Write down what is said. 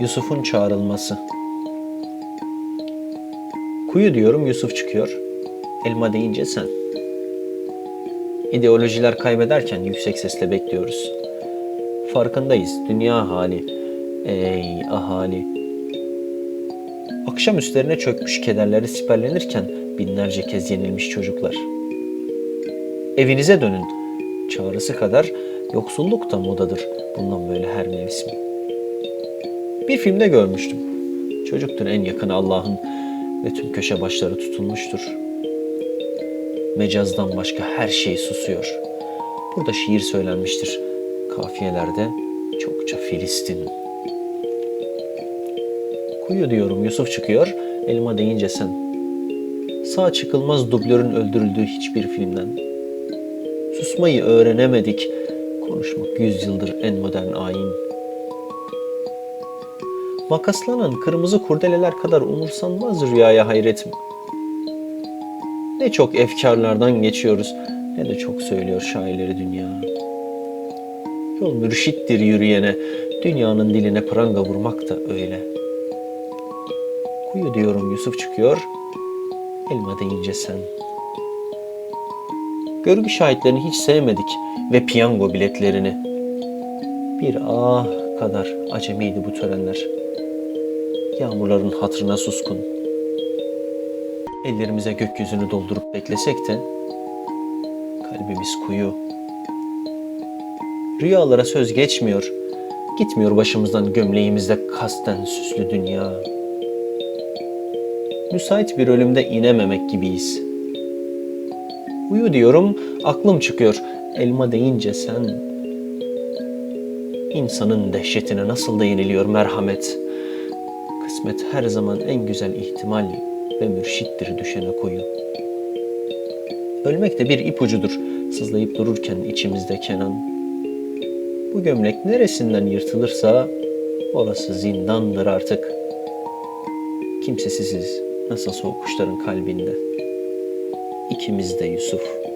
Yusuf'un çağrılması. Kuyu diyorum Yusuf çıkıyor. Elma deyince sen. İdeolojiler kaybederken yüksek sesle bekliyoruz. Farkındayız dünya hali. Ey ahali. Akşam üstlerine çökmüş kederleri siperlenirken binlerce kez yenilmiş çocuklar. Evinize dönün. Çağrısı kadar yoksulluk da modadır bundan böyle her mevsim. Bir filmde görmüştüm. Çocuktur en yakın Allah'ın ve tüm köşe başları tutulmuştur. Mecazdan başka her şey susuyor. Burada şiir söylenmiştir. Kafiyelerde çokça Filistin. Kuyu diyorum Yusuf çıkıyor, elma deyince sen. Sağ çıkılmaz dublörün öldürüldüğü hiçbir filmden. Susmayı öğrenemedik, konuşmak yüzyıldır en modern ayin. Makaslanan kırmızı kurdeleler kadar umursanmaz rüyaya hayretim. Ne çok efkarlardan geçiyoruz ne de çok söylüyor şairleri dünya. Yol mürşittir yürüyene, dünyanın diline pranga vurmak da öyle. Kuyu diyorum Yusuf çıkıyor, elma deyince sen. Görgü şahitlerini hiç sevmedik ve piyango biletlerini. Bir ah kadar acemiydi bu törenler. Yağmurların hatırına suskun. Ellerimize gökyüzünü doldurup beklesek de kalbimiz kuyu. Rüyalara söz geçmiyor. Gitmiyor başımızdan gömleğimizde kasten süslü dünya. Müsait bir ölümde inememek gibiyiz. Uyu diyorum, aklım çıkıyor. Elma deyince sen... İnsanın dehşetine nasıl da yeniliyor merhamet. Kısmet her zaman en güzel ihtimal ve mürşittir düşene koyu. Ölmek de bir ipucudur, sızlayıp dururken içimizde Kenan. Bu gömlek neresinden yırtılırsa orası zindandır artık. Kimsesiziz, nasıl soğuk kuşların kalbinde. İkimiz de Yusuf.